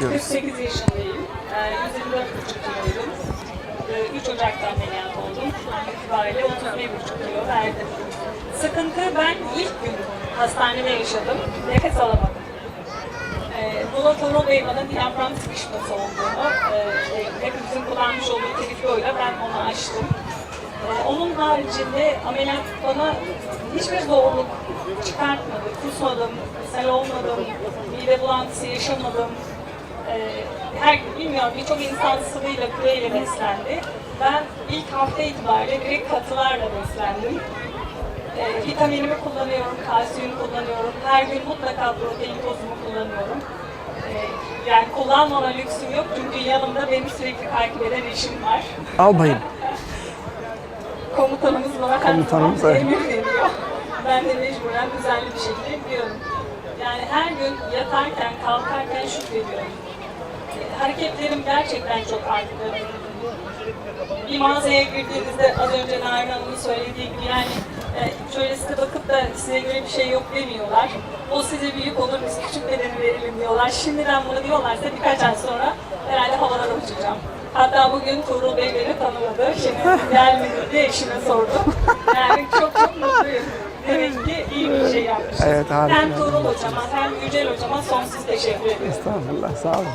diyoruz. 48 yaşındayım. Ee, 124 buçuk kiloydum. Ee, 3 Ocak'ta ameliyat oldum. An itibariyle 31,5 kilo verdim. Sıkıntı ben ilk gün hastanede yaşadım. Nefes alamadım. Ee, Bula Torobeyman'ın diyafram sıkışması olduğunu, e, işte hepimizin kullanmış olduğu trifloyla ben onu açtım. Ee, onun haricinde ameliyat bana hiçbir zorluk çıkartmadı. Kusmadım, ishal olmadım, mide bulantısı yaşamadım. Ee, her bilmiyorum birçok insan sıvıyla, küreyle beslendi. Ben ilk hafta itibariyle direkt katılarla beslendim. Ee, vitaminimi kullanıyorum, kalsiyum kullanıyorum. Her gün mutlaka protein tozumu kullanıyorum. Ee, yani kullanmama lüksüm yok çünkü yanımda beni sürekli takip eden eşim var. Albayım. Komutanımız bana her Komutanımız, zaman evet. emir veriyor. Ben de mecburen düzenli bir şekilde yapıyorum. Yani her gün yatarken, kalkarken şükrediyorum. Hareketlerim gerçekten çok arttı. Bir mağazaya girdiğinizde az önce Narin Hanım'ın söylediği gibi yani e, şöyle size bakıp da size göre bir şey yok demiyorlar. O size büyük olur, biz küçük bedeni verelim diyorlar. Şimdiden bunu diyorlarsa birkaç ay sonra herhalde havalara uçacağım. Hatta bugün Tuğrul Bey beni tanımadı. Şimdi gelmedi diye eşime sordum. Yani çok çok mutluyum. Demek ki iyi bir şey yapmışız. Evet, harika. Hem Tuğrul hocama hem Yücel hocama sonsuz teşekkür ederim. Estağfurullah sağ olun.